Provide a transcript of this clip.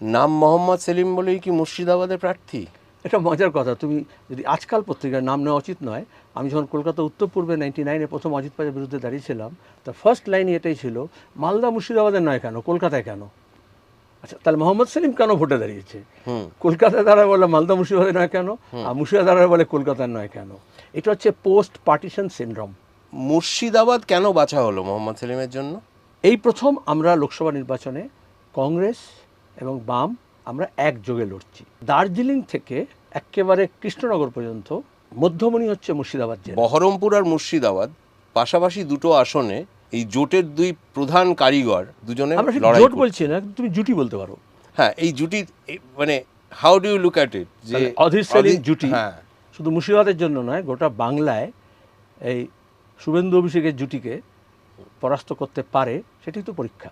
নাম মোহাম্মদ সেলিম বলেই কি মুর্শিদাবাদের প্রার্থী? এটা মজার কথা। তুমি যদি আজকাল পত্রিকার নাম নেওয়া উচিত নয় আমি যখন কলকাতা উত্তর পূর্বে নাইনটি নাইনে প্রথম অজিত পাজের বিরুদ্ধে দাঁড়িয়েছিলাম তার ফার্স্ট লাইন এটাই ছিল মালদা মুর্শিদাবাদের নয় কেন কলকাতায় কেন? আচ্ছা তাহলে মোহাম্মদ সেলিম কেন ভোটে দাঁড়িয়েছে? হুম। কলকাতায় দ্বারা বলে মালদা মুর্শিদাবাদে নয় কেন আর মুর্শিদাবাদ বলে কলকাতার নয় কেন? এটা হচ্ছে পোস্ট পার্টিশন সিনড্রোম মুর্শিদাবাদ কেন বাছা হলো মোহাম্মদ সেলিমের জন্য? এই প্রথম আমরা লোকসভা নির্বাচনে কংগ্রেস এবং বাম আমরা একযোগে লড়ছি। দার্জিলিং থেকে একেবারে কৃষ্ণনগর পর্যন্ত মধ্যমণি হচ্ছে মুর্শিদাবাদ জেলা। বহরমপুর আর মুর্শিদাবাদ পাশাপাশি দুটো আসনে এই জোটের দুই প্রধান কারিগর দুজনে আমরা জোট বলছি না তুমি জুটি বলতে পারো। হ্যাঁ এই জুটি মানে how do you look at it যে সেলিম অধীর- জুটি। হ্যাঁ। শুধু মুর্শিদাবাদের জন্য নয় গোটা বাংলায় এই শুভেন্দু অভিষেকের জুটিকে পরাস্ত করতে পারে সেটাই তো পরীক্ষা।